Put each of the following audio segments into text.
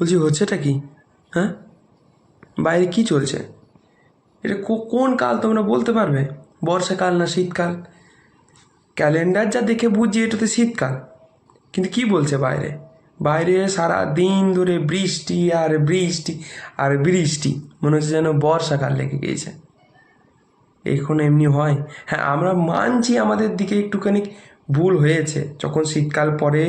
বলছি, হচ্ছেটা কি? হ্যাঁ? বাইরে কি চলছে? এটা কোন কাল তোমরা বলতে পারবে? বর্ষাকাল না শীতকাল? ক্যালেন্ডার যা দেখে বুঝছি এটা তো শীতকাল। কিন্তু কি বলছে বাইরে? বাইরে সারা দিন ধরে বৃষ্টি আর বৃষ্টি আর বৃষ্টি। মনে হচ্ছে যেন বর্ষাকাল লেগে গিয়েছে। এখন এমনি হয়? হ্যাঁ আমরা মানছি আমাদের দিকে একটুখানি ভুল হয়েছে। যখন শীতকাল পরে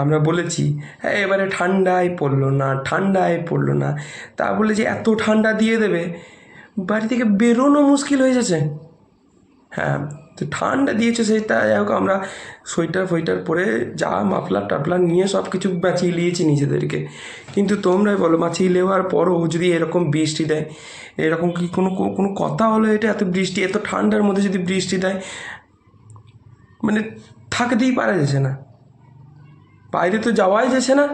আমরা বলেছি হ্যাঁ এবারে ঠান্ডায় পড়ল না, ঠান্ডায় পড়ল না। তা বলে যে, এত ঠান্ডা দিয়ে দেবে, বাড়ি থেকে বেরোনো মুশকিল হয়ে যাচ্ছে। হ্যাঁ তো ঠান্ডা দিয়েছে সেটা, যাই হোক, আমরা সোয়েটার ফোয়েটার পরে যা মাফলার টাফলার নিয়ে সব কিছু বাঁচিয়ে নিয়েছি নিজেদেরকে। কিন্তু তোমরাই বলো, বাঁচিয়ে নেওয়ার পরও যদি এরকম বৃষ্টি দেয়, এরকম কি কোনো কোনো কথা হলো এটা, এত বৃষ্টি, এত ঠান্ডার মধ্যে যদি বৃষ্টি দেয় মানে থাকতেই পারা যাচ্ছে না। বাইরে তো যাওয়াই যাচ্ছে না।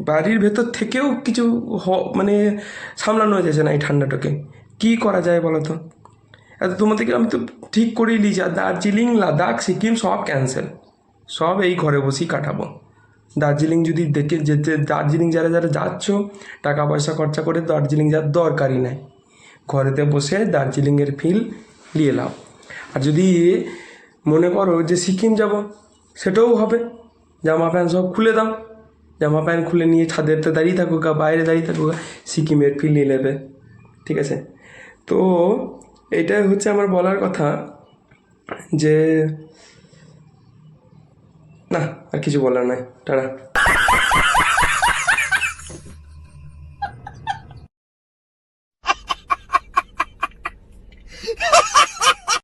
বাড়ির ভেতর থেকেও কিছু হ- মানে সামলানো যাচ্ছে না এই ঠান্ডাটাকে। কী করা যায় বলো তো? এত তোমাদেরকে আমি তো ঠিক করেই নিয়েছি আর দার্জিলিং, লাদাখ, সিকিম সব ক্যান্সেল সব এই ঘরে বসেই কাটাবো। দার্জিলিং যদি দেখে যেতে, দার্জিলিং যারা যারা যাচ্ছ, টাকা পয়সা খরচা করে দার্জিলিং যাওয়ার দরকারই নাই। ঘরেতে বসে দার্জিলিংয়ের ফিল নিয়ে নাও আর যদি মনে করো যে সিকিম যাব, সেটাও হবে। জামা প্যান্ট সব খুলে দাও। জামা প্যান্ট খুলে নিয়ে ছাদেরতে দাঁড়িয়ে থাকুক বাইরে দাঁড়িয়ে থাকুক সিকিমের ফিল নেবে। ঠিক আছে? তো এটাই হচ্ছে আমার বলার কথা যে, না, আর কিছু বলার নাই। টাটা।